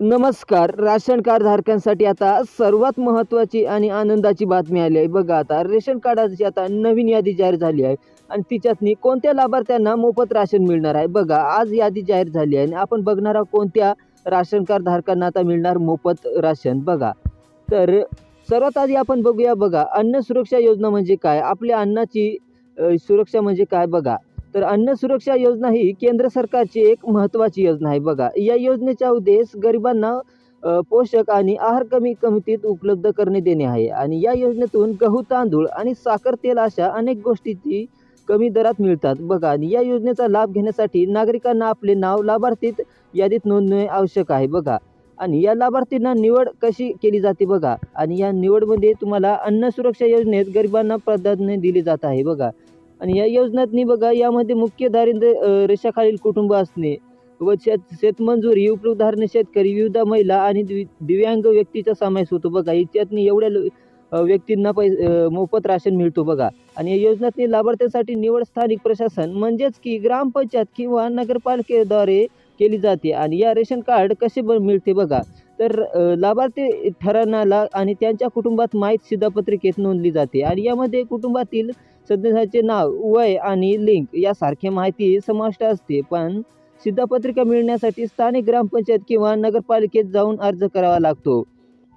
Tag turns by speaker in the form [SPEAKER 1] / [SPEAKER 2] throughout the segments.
[SPEAKER 1] नमस्कार. Ration card धारकांसाठी आता सर्वात महत्त्वाची आणि आनंदाची बातमी आली आहे. बघा आता रेशन कार्डाची आता नवीन यादी जाहीर झाली आहे. आणि तिच्यातनी कोणत्या लाभार्थ्यांना मोफत राशन मिळणार आहे? बघा आज यादी जाहीर झाली आहे. आणि आपण बघणार आहोत कोणत्या राशन कार्ड धारकांना आता मिळणार मोफत राशन. बघा तर सर्वात आधी आपण बघूया बघा अन्न सुरक्षा योजना म्हणजे काय? आपल्या अन्नाची सुरक्षा म्हणजे काय? बघा तर अन्न सुरक्षा योजना ही केंद्र सरकारची एक महत्त्वाची योजना आहे. बघा या योजनेचा उद्देश गरिबांना पोषक आणि आहार कमी किमतीत उपलब्ध करणे देणे आहे. आणि या योजनेतून गहू तांदूळ आणि साखर तेल अशा अनेक गोष्टीची कमी दरात मिळतात. बघा आणि या योजनेचा लाभ घेण्यासाठी नागरिकांना आपले नाव लाभार्थीत यादीत नोंदणे आवश्यक आहे. बघा आणि या लाभार्थींना निवड कशी केली जाते बघा आणि या निवडमध्ये तुम्हाला अन्न सुरक्षा योजनेत गरिबांना प्राधान्य दिले जात आहे. बघा आणि या योजनातनी बघा यामध्ये मुख्य दारिद्र्य रेषाखालील कुटुंब असणे व शेत शेतमजुरी उपलब्ध धरणे शेतकरी विविध महिला आणि दिव दिव्यांग व्यक्तीचा समावेश होतो बघा. याच्यातनी एवढ्या व्यक्तींना पै मोफत राशन मिळतो बघा. आणि या योजनातनी लाभार्थ्यांसाठी निवड स्थानिक प्रशासन म्हणजेच की ग्रामपंचायत किंवा नगरपालिकेद्वारे केली जाते. आणि या रेशन कार्ड कसे ब मिळते बघा. तर लाभार्थी ठराणाला आणि त्यांच्या कुटुंबात माहीत शिधापत्रिकेत नोंदली जाते. आणि यामध्ये कुटुंबातील सदस्याचे नाव वय आणि लिंक यासारख्या माहिती समाविष्ट असते. पण शिधापत्रिका मिळण्यासाठी स्थानिक ग्रामपंचायत किंवा नगरपालिकेत जाऊन अर्ज करावा लागतो.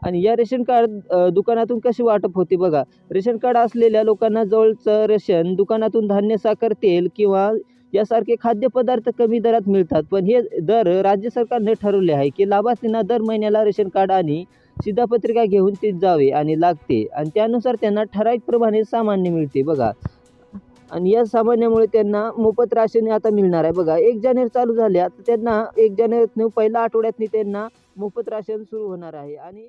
[SPEAKER 1] आणि या रेशन कार्ड दुकानातून कशी वाटप होते बघा. रेशन कार्ड असलेल्या लोकांना जवळचं रेशन दुकानातून धान्य साखर तेल किंवा यासारखे खाद्यपदार्थ कमी दरात मिळतात. पण हे दर राज्य सरकारने ठरवले आहे की लाभार्थींना दर महिन्याला रेशन कार्ड आणि शिधापत्रिका घेऊन ते जावे आणि लागते. आणि त्यानुसार त्यांना ठराविक प्रमाणे सामान्य मिळते. बघा. आणि या सामान्यामुळे त्यांना मोफत राशन आता मिळणार आहे. बघा एक जानेवारी चालू झाल्या तर त्यांना एक जानेवारीतनं पहिल्या आठवड्यातनी त्यांना मोफत राशन सुरू होणार आहे. आणि